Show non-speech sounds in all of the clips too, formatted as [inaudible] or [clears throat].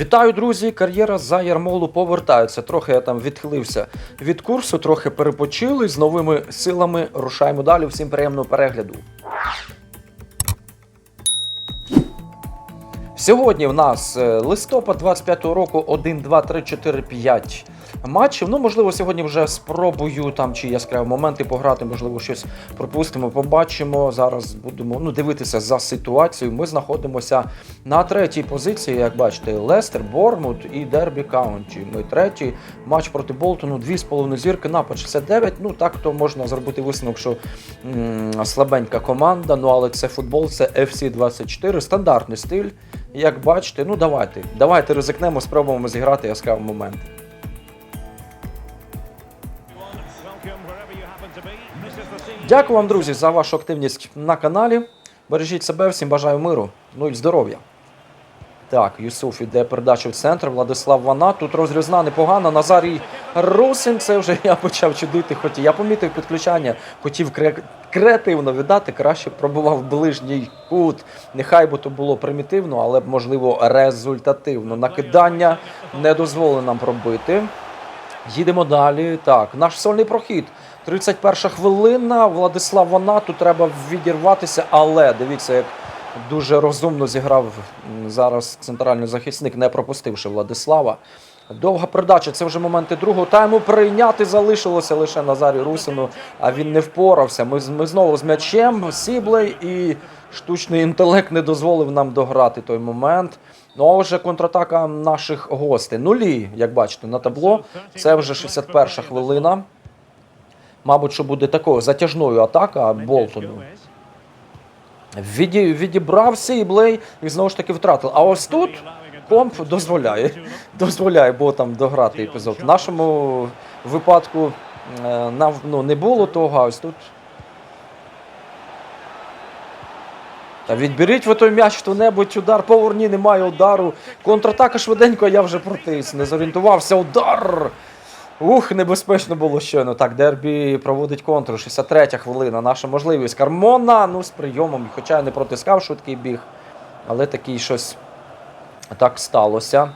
Вітаю, друзі! Кар'єра за Ярмолу повертається. Трохи я там відхилився від курсу, трохи перепочили. З новими силами рушаємо далі. Всім приємного перегляду. Сьогодні в нас е, листопад 25-го року 1, 2, 3, 4, 5 матчів. Ну, можливо, сьогодні вже спробую там чи яскраві моменти пограти, можливо, щось пропустимо, побачимо. Зараз будемо ну, дивитися за ситуацією. Ми знаходимося на третій позиції, як бачите, Лестер, Бормут і Дербі Каунті. Ми третій матч проти Болтону, дві з половиною зірки, напад 69. Ну так то можна зробити висновок, що м, слабенька команда. Ну але це футбол, це FC 24, стандартний стиль. Як бачите, ну давайте, давайте ризикнемо, спробуємо зіграти яскравий момент. Дякую вам, друзі, за вашу активність на каналі. Бережіть себе, всім бажаю миру, ну і здоров'я. Так, Юсуф іде передачу в центр. Владислав Вана. Тут розрізна непогана. Назарій Русин. Це вже я почав чудити. Хоч я помітив підключання, хотів кре- креативно віддати, краще пробував ближній кут. Нехай би то було примітивно, але можливо результативно. Накидання не дозволили нам пробити. Їдемо далі. Так, наш сольний прохід. 31 хвилина. Владислав Вана. Тут треба відірватися, але дивіться, як дуже розумно зіграв зараз центральний захисник, не пропустивши Владислава. Довга передача. Це вже моменти другого тайму. Прийняти залишилося лише Назарі Русину, а він не впорався. Ми, ми знову з м'ячем, Сіблей і штучний інтелект не дозволив нам дограти той момент. Ну а вже контратака наших гостей. Нулі, як бачите, на табло. Це вже 61 хвилина. Мабуть, що буде такою затяжною атака Болтону. Віді, відібрав Сіблей і знову ж таки втратив. А ось тут комп дозволяє. [laughs] Дозволяє ботам дограти епізод. В нашому випадку е, нам ну, не було того, а ось тут. Та відберіть ви той м'яч хто-небудь, удар поверні, немає удару. Контратака швиденько, я вже протис. Не зорієнтувався. Удар! Ух, небезпечно було щойно. Так, Дербі проводить контр. 63 хвилина. Наша можливість. Кармона, ну, з прийомом. Хоча я не протискав швидкий біг. Але такий щось так сталося.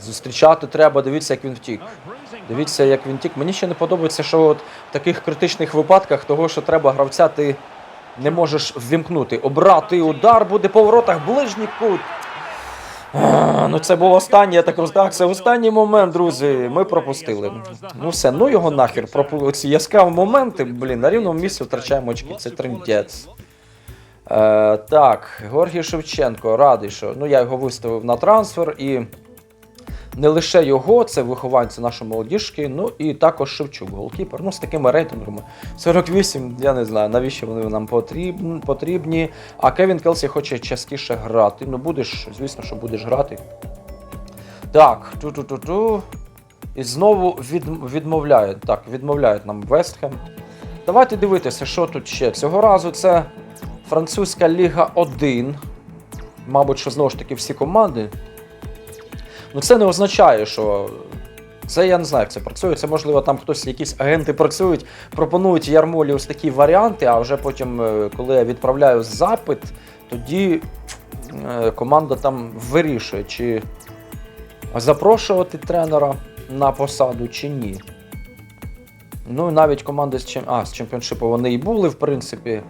Зустрічати треба, дивіться, як він втік. Дивіться, як він тік. Мені ще не подобається, що от в таких критичних випадках того, що треба гравця, ти не можеш ввімкнути. Обрати удар буде по воротах, ближній кут. Ну це був останній, я так роздав. Це останній момент, друзі. Ми пропустили. Ну все, ну його нахер. Пропу... Ці яскраві моменти, блін, на рівному місці втрачаємо очки. Це триндець. Е, так, Георгій Шевченко радий, що ну, я його виставив на трансфер і не лише його, це вихованці нашої молодіжки, ну і також Шевчук, голкіпер. Ну, з такими рейтингами. 48, я не знаю, навіщо вони нам потрібні. А Кевін Келсі хоче частіше грати. Ну, будеш, звісно, що будеш грати. Так, ту-ту-ту-ту. І знову відмовляють. Так, відмовляють нам Вестхем. Давайте дивитися, що тут ще. Цього разу це французька Ліга 1. Мабуть, що знову ж таки всі команди. Ну це не означає, що. Це я не знаю, як це працює. Це можливо там хтось, якісь агенти працюють, пропонують ярмолі ось такі варіанти, а вже потім, е, коли я відправляю запит, тоді е, команда там вирішує, чи запрошувати тренера на посаду, чи ні. Ну і навіть команди з, чем... а, з чемпіоншипу вони і були, в принципі.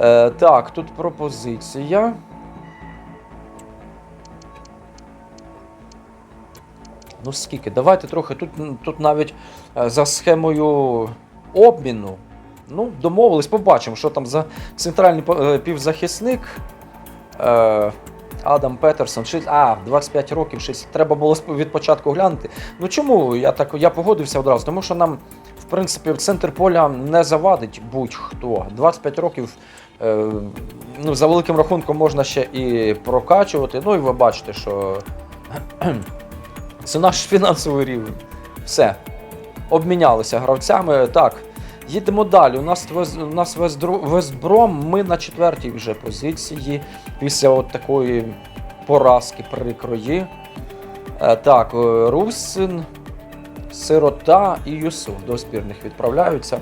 Е, так, тут пропозиція. Ну скільки? Давайте трохи. Тут, тут навіть е, за схемою обміну. Ну, домовились, побачимо, що там за центральний е, півзахисник. Е, Адам Петерсон, шість- а, 25 років, 6. Треба було від початку глянути. Ну чому я так я погодився одразу? Тому що нам, в принципі, в центр поля не завадить будь-хто. 25 років. Е, ну, за великим рахунком можна ще і прокачувати. Ну і ви бачите, що це наш фінансовий рівень. Все. Обмінялися гравцями. Так. Їдемо далі. У нас, у нас Вестбром, ми на четвертій вже позиції після от такої поразки прикрої. Е, Так, е, Русин, Сирота і Юсуф до збірних відправляються.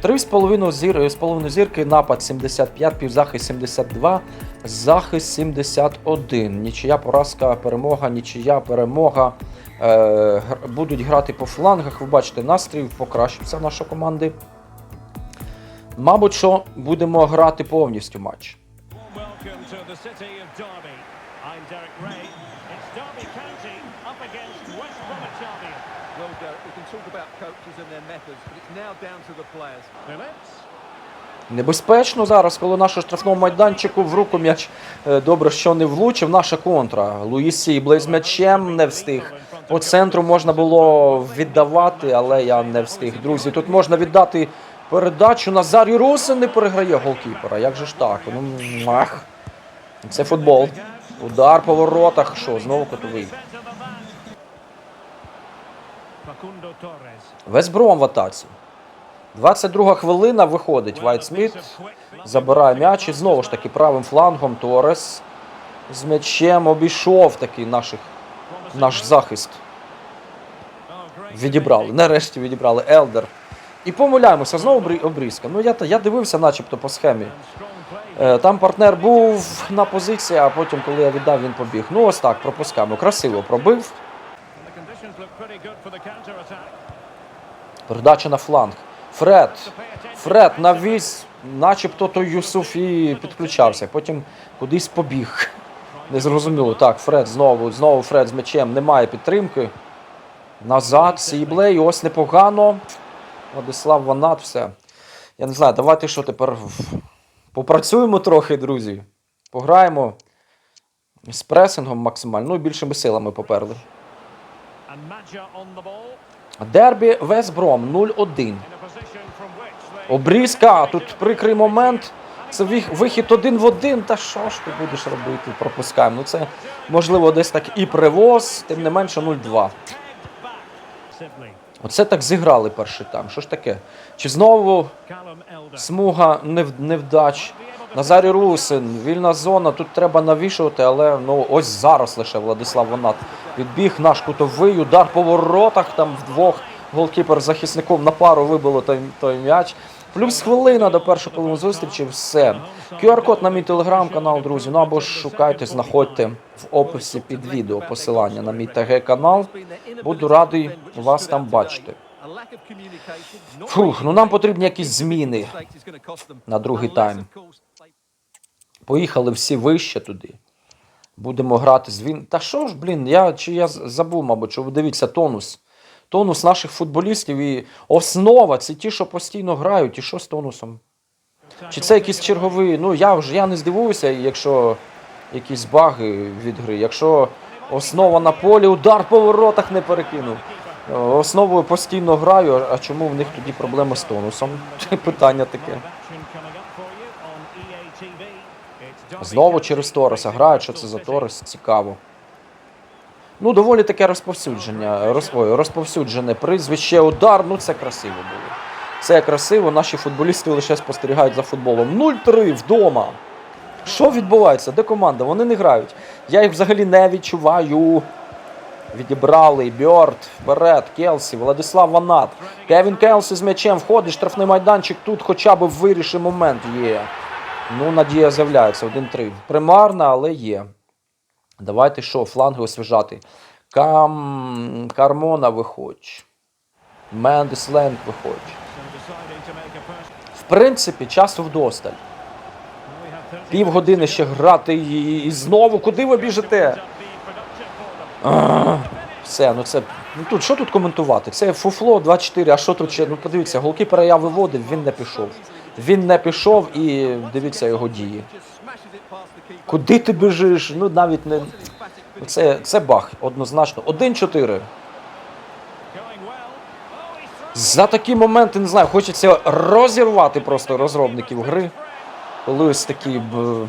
Три з половиною зір, зірки, напад 75, півзахист 72, захист 71. Нічия поразка, перемога, нічия перемога. Е, будуть грати по флангах. Ви бачите, настрій покращився в нашої команди. Мабуть, що будемо грати повністю матч. Небезпечно зараз, коли нашому штрафному майданчику в руку м'яч е, добре, що не влучив. Наша контра. Луїс Сіблей з м'ячем не встиг. По центру можна було віддавати, але я не встиг. Друзі, тут можна віддати передачу. Назарій Русин не переграє голкіпера. Як же ж так? Ну, ах. Це футбол. Удар по воротах. Що, знову котовий. Facundo Torres. Весбром в атаці. 22 хвилина виходить. Вайт Сміт. Забирає м'яч і знову ж таки правим флангом Торес з м'ячем обійшов такий наших, наш захист. Відібрали. Нарешті відібрали Елдер. І помиляємося, знову обрізка. Ну я, я дивився начебто по схемі. Е, Там партнер був на позиції, а потім, коли я віддав, він побіг. Ну ось так, пропускаємо. Красиво пробив. Передача на фланг. Фред. Фред навіс, начебто той Юсуф і підключався. Потім кудись побіг. Незрозуміло. Так, Фред знову, знову Фред з м'ячем. Немає підтримки. Назад, Сіблей, ось непогано. Владислав Ванат, все. Я не знаю, давайте що тепер попрацюємо трохи, друзі. Пограємо з пресингом максимально, ну і більшими силами поперли. Дербі Весбром 0-1. Обрізка, тут прикрий момент. Це вих- вихід один в один. Та що ж ти будеш робити? Пропускаємо. Ну це можливо десь так і привоз, тим не менше 0-2. Оце так зіграли перший тайм. Що ж таке? Чи знову смуга нев- невдач? Назарій Русин, вільна зона. Тут треба навішувати, але ну ось зараз лише Владислав Ванат відбіг наш кутовий удар по воротах. Там вдвох голкіпер захисником на пару вибило той, той м'яч. Плюс хвилина до першої половини зустрічі. Все. QR-код на мій телеграм-канал, друзі. Ну або ж шукайте, знаходьте в описі під відео посилання на мій ТГ-канал. Буду радий вас там бачити. Фух, ну нам потрібні якісь зміни. на другий тайм. Поїхали всі вище туди. Будемо грати з він. Та що ж, блін, я чи я забув, мабуть, що ви дивіться тонус. Тонус наших футболістів і основа це ті, що постійно грають. І що з тонусом? Чи це якісь чергові? Ну я вже я не здивуюся, якщо якісь баги від гри. Якщо основа на полі, удар по воротах не перекинув. Основою постійно граю, а чому в них тоді проблеми з тонусом? [laughs] Питання таке. Знову через Тореса грають, що це за Торес, цікаво. Ну, доволі таке розповсюдження, розповсюджене прізвище, удар, ну це красиво було. Це красиво, наші футболісти лише спостерігають за футболом. 0-3 вдома. Що відбувається? Де команда? Вони не грають. Я їх взагалі не відчуваю. Відібрали Бьорд вперед, Келсі, Владислав Ванат. Кевін Келсі з м'ячем входить, штрафний майданчик. Тут хоча б вирішив момент є. Ну, надія з'являється 1-3. Примарна, але є. Давайте що, фланги освіжати. Кам... Кармона виходь. Мендес Ленг виходь. В принципі, часу вдосталь. Півгодини ще грати і, і знову. Куди ви біжите? А, все, ну це. Ну тут що тут коментувати? Це фуфло 2-4, а що тут ще? Ну подивіться, голкіпера я виводив, він не пішов. Він не пішов і дивіться його дії. Куди ти біжиш? Ну навіть не. Це, це бах, однозначно. 1-4. За такі моменти, не знаю, хочеться розірвати просто розробників гри. Коли ось такі. б,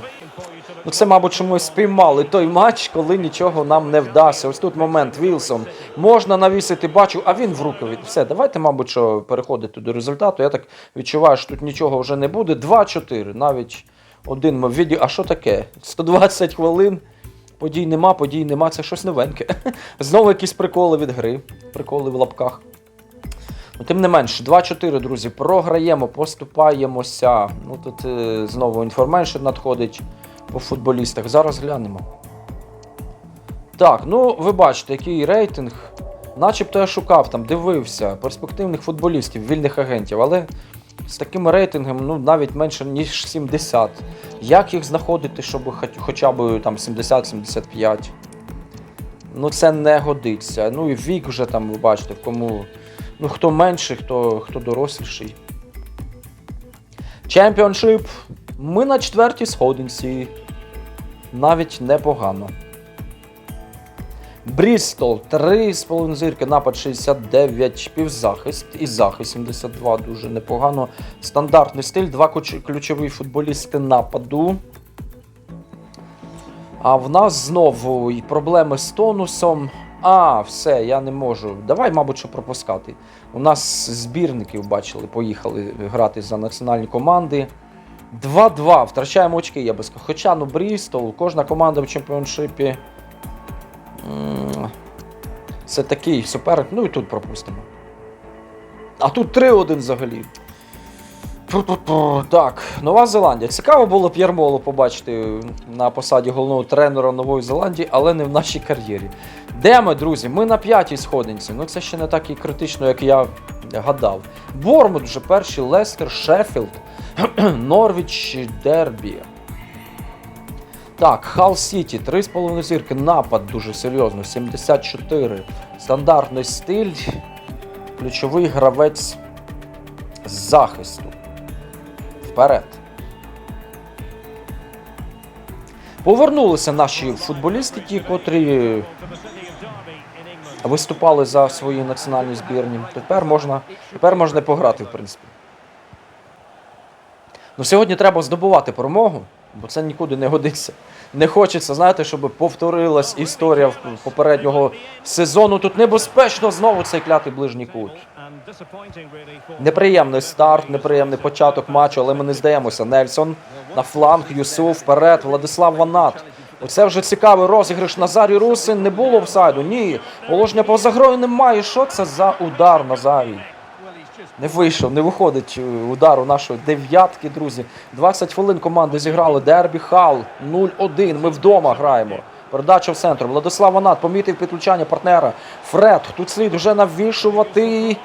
Ну, це, мабуть, чомусь спіймали той матч, коли нічого нам не вдасться. Ось тут момент Вілсон. Можна навісити, бачу, а він в руку від. Все, давайте, мабуть, що переходити до результату. Я так відчуваю, що тут нічого вже не буде. 2-4. Навіть один ми віді. А що таке? 120 хвилин. Подій нема, подій нема. Це щось новеньке. [laughs] Знову якісь приколи від гри. Приколи в лапках. Ну, Тим не менш, 2-4, друзі, програємо, поступаємося. Ну тут е, знову інформейшн надходить по футболістах. Зараз глянемо. Так, ну ви бачите, який рейтинг. Начебто я шукав там, дивився перспективних футболістів, вільних агентів, але з таким рейтингом ну, навіть менше, ніж 70. Як їх знаходити, щоб хоч- хоча б там 70-75? Ну, це не годиться. Ну і вік вже там, ви бачите, кому. Ну, хто менший, хто, хто доросліший. Чемпіоншип. Ми на четвертій сходинці. Навіть непогано. Брістол 3,5 зірки, напад 69, півзахист і захист 72, дуже непогано. Стандартний стиль, два ключові футболісти нападу. А в нас знову і проблеми з тонусом. А, все, я не можу. Давай, мабуть, що пропускати. У нас збірників бачили, поїхали грати за національні команди. 2-2. Втрачаємо очки, я би сказав. Хоча, ну, Брістол, кожна команда в чемпіоншипі. Це такий суперник. Ну і тут пропустимо. А тут 3-1 взагалі. Пу-пу-пу. Так, Нова Зеландія. Цікаво було б Ярмолу побачити на посаді головного тренера Нової Зеландії, але не в нашій кар'єрі. Де ми, друзі? Ми на п'ятій сходинці. Ну це ще не так і критично, як я гадав. Бормут вже перший, Лестер, Шеффілд, [clears throat] Норвіч, Дербі. Так, Хал Сіті, 3,5 зірки, напад дуже серйозно, 74. Стандартний стиль, ключовий гравець з захисту. Вперед. Повернулися наші футболісти, ті, котрі виступали за свої національні збірні. Тепер можна, тепер можна пограти, в принципі. Ну, сьогодні треба здобувати перемогу, бо це нікуди не годиться. Не хочеться, знаєте, щоб повторилась історія попереднього сезону. Тут небезпечно знову цей клятий ближній кут. Неприємний старт, неприємний початок матчу, але ми не здаємося. Нельсон на фланг, Юсуф вперед, Владислав Ванат. Оце вже цікавий розіграш. Назарій Русин не було офсайду. Ні. Положення поза грою немає. Що це за удар Назарій? Не вийшов, не виходить е, удар у нашої дев'ятки, друзі. 20 хвилин команди зіграли. Дербі Хал 0-1. Ми вдома граємо. Передача в центр. Владислав Ванат помітив підключання партнера. Фред. Тут слід вже навішувати.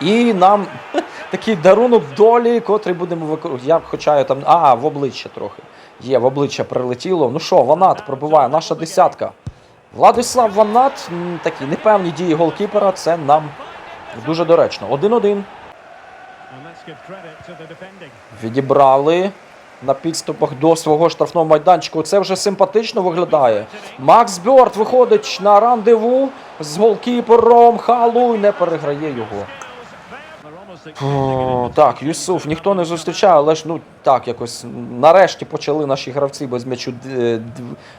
І нам [laughs] такий дарунок долі, котрий будемо використовувати. Я хоча я там. А, в обличчя трохи. Є, в обличчя прилетіло. Ну що, Ванат пробиває, наша десятка. Владислав Ванат, такі непевні дії голкіпера, це нам дуже доречно. 1-1. And let's give credit to the defending. Відібрали на підступах до свого штрафного майданчику. Це вже симпатично виглядає. Макс Бьорд виходить на рандеву з голкіпером. Халуй не переграє його. Так, Юсуф, ніхто не зустрічає, але ж ну так, якось нарешті почали наші гравці без м'ячу д-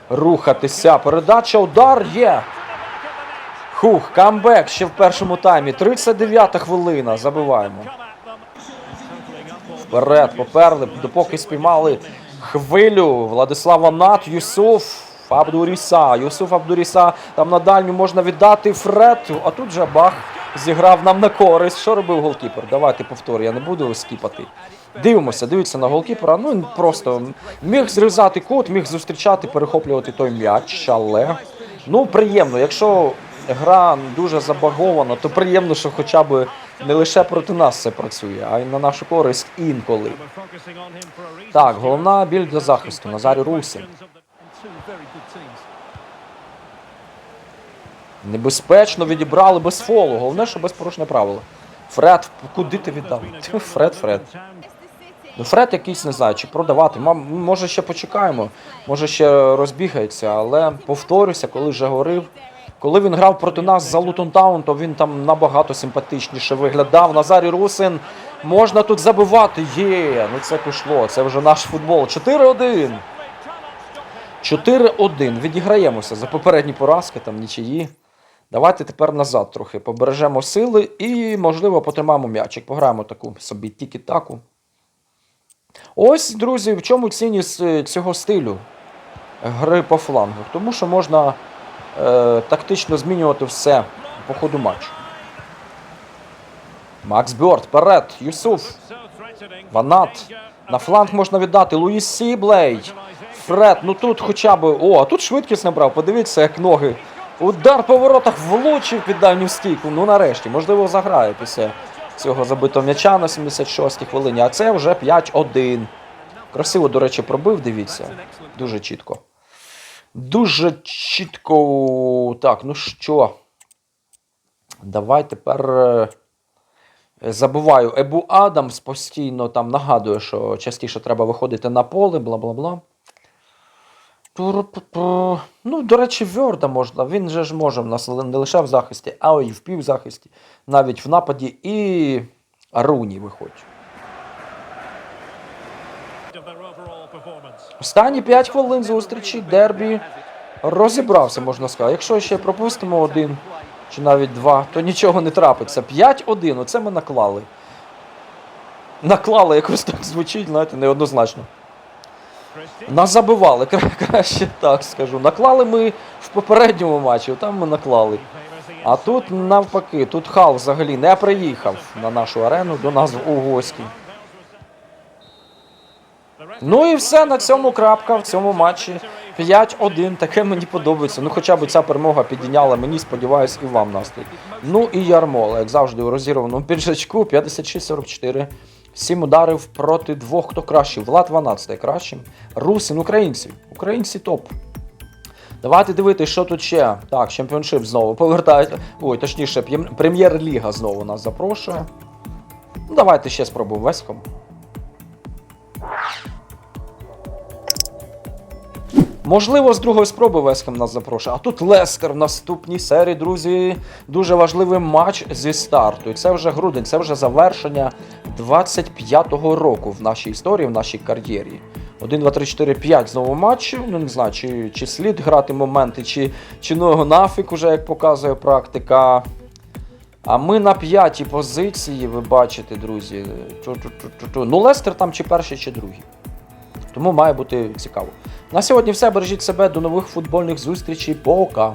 рухатися. Передача, удар є. Хух, камбек ще в першому таймі. 39-та хвилина. Забиваємо. Вперед, поперли, допоки спіймали хвилю. Владислав Анат, Юсуф, Абдуріса. Юсуф Абдуріса. Там на дальню можна віддати Фред. А тут же бах зіграв нам на користь. Що робив голкіпер? Давайте повторю, я не буду скіпати. Дивимося, дивіться на голкіпера. Ну просто міг зрізати кут, міг зустрічати, перехоплювати той м'яч, але ну приємно. Якщо гра дуже забагована, то приємно, що хоча б не лише проти нас це працює, а й на нашу користь інколи. Так, головна біль для захисту. Назарій Русин. Небезпечно відібрали без фолу. Головне, що без порушення правила. Фред, куди ти віддав? Фред, Фред. Ну, Фред якийсь не знаю, чи продавати. Може ще почекаємо, може ще розбігається, але повторюся, коли вже говорив. Коли він грав проти нас за Лутон Таун, то він там набагато симпатичніше виглядав. Назарій Русин можна тут забивати. Є, ну це пішло. Це вже наш футбол. 4-1. 4-1. Відіграємося за попередні поразки, там нічиї. Давайте тепер назад трохи побережемо сили і, можливо, потримаємо м'ячик. Пограємо таку собі тікі-таку. Ось, друзі, в чому цінність е, цього стилю гри по флангах. Тому що можна е, тактично змінювати все по ходу матчу. Макс Бьорд, вперед. Юсуф. Ванат. На фланг можна віддати. Луїс Сіблей. Фред, ну тут хоча б. О, а тут швидкість набрав. Подивіться, як ноги. Удар по воротах влучив під дальню стійку. Ну нарешті, можливо, заграє після цього забитого м'яча на 76-й хвилині. А це вже 5-1. Красиво, до речі, пробив, дивіться. Дуже чітко. Дуже чітко. Так, ну що. Давай тепер. е, Забуваю, Ебу Адамс постійно там нагадує, що частіше треба виходити на поле, бла бла бла. Туру-пу-пу. Ну, до речі, Вьорда можна. Він же ж може в нас не лише в захисті, а й в півзахисті, навіть в нападі і Руні performance. Останні 5 хвилин зустрічі Дербі розібрався, можна сказати. Якщо ще пропустимо один чи навіть два, то нічого не трапиться. 5-1, оце ми наклали. Наклали якось так звучить, знаєте, неоднозначно. Christie. Нас забивали, [laughs] краще так скажу. Наклали ми в попередньому матчі, там ми наклали. А тут навпаки, тут Хал взагалі не приїхав на нашу арену до нас у гості. Ну і все на цьому крапка в цьому матчі. 5-1, таке мені подобається. Ну хоча б ця перемога підійняла мені, сподіваюсь, і вам настрій. Ну і Ярмола, як завжди, у розірваному піджачку 56-44. Сім ударів проти двох, хто кращий. Влад 12 кращим. Русин, українці. Українці топ. Давайте дивитися, що тут ще. Так, чемпіоншип знову повертається. Ой, точніше, прем'єр-ліга знову нас запрошує. Ну, давайте ще спробуємо Весхом. Можливо, з другої спроби Весхем нас запрошує. А тут Лестер в наступній серії, друзі. Дуже важливий матч зі старту. І це вже грудень, це вже завершення 25-го року в нашій історії, в нашій кар'єрі. 1, 2, 3, 4, 5 знову матчів. Ну не знаю, чи, чи слід грати моменти, чи, чи ну його нафіг, уже як показує практика. А ми на п'ятій позиції, ви бачите, друзі. Ту-ту-ту-ту-ту. Ну, Лестер там чи перший, чи другий. Тому має бути цікаво. На сьогодні все. Бережіть себе. До нових футбольних зустрічей. Пока.